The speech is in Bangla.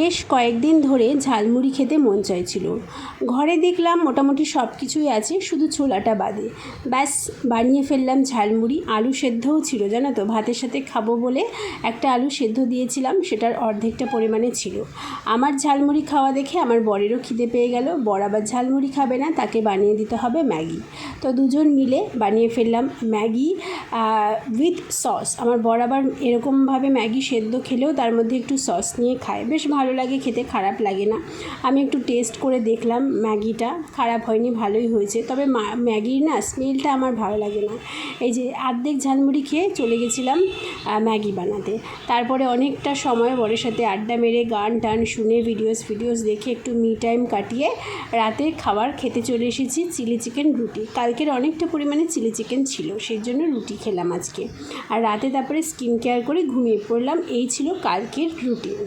বেশ কয়েকদিন ধরে ঝালমুড়ি খেতে মন চাইছিল। ঘরে দেখলাম মোটামুটি সব কিছুই আছে, শুধু ছোলাটা বাদে। ব্যাস, বানিয়ে ফেললাম ঝালমুড়ি। আলু সেদ্ধও ছিল, জানো তো? ভাতের সাথে খাব বলে একটা আলু সেদ্ধ দিয়েছিলাম, সেটার অর্ধেকটা পরিমাণে ছিল। আমার ঝালমুড়ি খাওয়া দেখে আমার বরেরও খিদে পেয়ে গেল। বর আবার ঝালমুড়ি খাবে না, তাকে বানিয়ে দিতে হবে ম্যাগি। তো দুজন মিলে বানিয়ে ফেললাম ম্যাগি উইথ সস আমার বর আবার এরকমভাবে ম্যাগি সেদ্ধ খেলেও তার মধ্যে একটু সস নিয়ে খায়। বেশ ভালো লাগে, খেতে খারাপ লাগে না। আমি একটু টেস্ট করে দেখলাম ম্যাগিটা। খারাপ হয়নি, ভালোই হয়েছে। তবে ম্যাগির না স্মেলটা আমার ভালো লাগে না। এই যে আর্ধেক ঝালমুড়ি খেয়ে চলে গেছিলাম ম্যাগি বানাতে। তারপরে অনেকটা সময় বরের সাথে আড্ডা মেরে গান টান শুনে ভিডিওস ভিডিওস দেখে একটু মি টাইম কাটিয়ে রাতে খাবার খেতে চলে এসেছি চিলি চিকেন রুটি। কালকের অনেকটা পরিমাণে চিলি চিকেন ছিল সেই জন্য রুটি খেলাম আজকে। আর রাতে তারপরে স্কিন কেয়ার করে ঘুমিয়ে পড়লাম। এই ছিল কালকের রুটিন